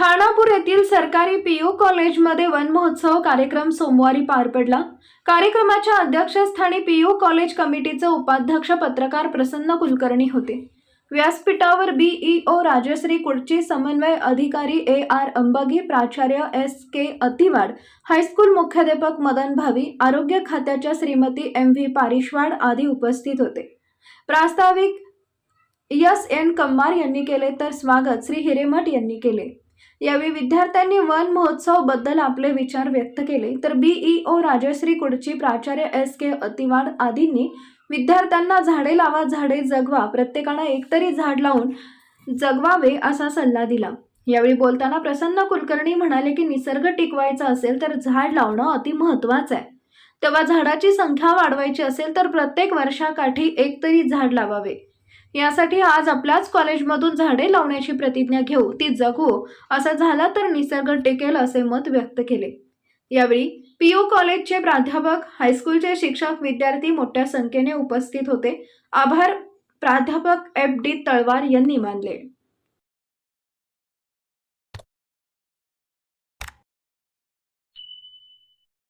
खानापूर येथील सरकारी पीयू कॉलेजमध्ये वन महोत्सव कार्यक्रम सोमवारी पार पडला. कार्यक्रमाच्या अध्यक्षस्थानी पीयू कॉलेज कमिटीचे उपाध्यक्ष पत्रकार प्रसन्न कुलकर्णी होते. व्यासपीठावर बीईओ राजश्री कुडची समन्वय अधिकारी ए आर अंबागी प्राचार्य एस के अतिवाड हायस्कूल मुख्याध्यापक मदन भावी आरोग्य खात्याच्या श्रीमती एम व्ही पारिशवाड आदी उपस्थित होते. प्रास्ताविक यस एन कम्मार यांनी केले तर स्वागत श्री हिरेमठ यांनी केले. यावेळी विद्यार्थ्यांनी वन महोत्सवबद्दल आपले विचार व्यक्त केले. तर बीईओ राजश्री कुडची प्राचार्य एस के अतिवाड आदींनी विद्यार्थ्यांना झाडे लावा झाडे जगवा प्रत्येकानं एकतरी झाड लावून जगवावे असा सल्ला दिला. यावेळी बोलताना प्रसन्न कुलकर्णी म्हणाले की निसर्ग टिकवायचा असेल तर झाड लावणं अति महत्त्वाचं आहे. तेव्हा झाडाची संख्या वाढवायची असेल तर प्रत्येक वर्षाकाठी एक तरी झाड लावावे. यासाठी आज आपल्याच कॉलेजमधून झाडे लावण्याची प्रतिज्ञा घेऊ ती जगू असं झाला तर निसर्ग टिकेल असे मत व्यक्त केले. यावेळी पीयू कॉलेजचे प्राध्यापक हायस्कूलचे शिक्षक विद्यार्थी मोठ्या संख्येने उपस्थित होते. आभार प्राध्यापक एफ डी तळवार यांनी मानले.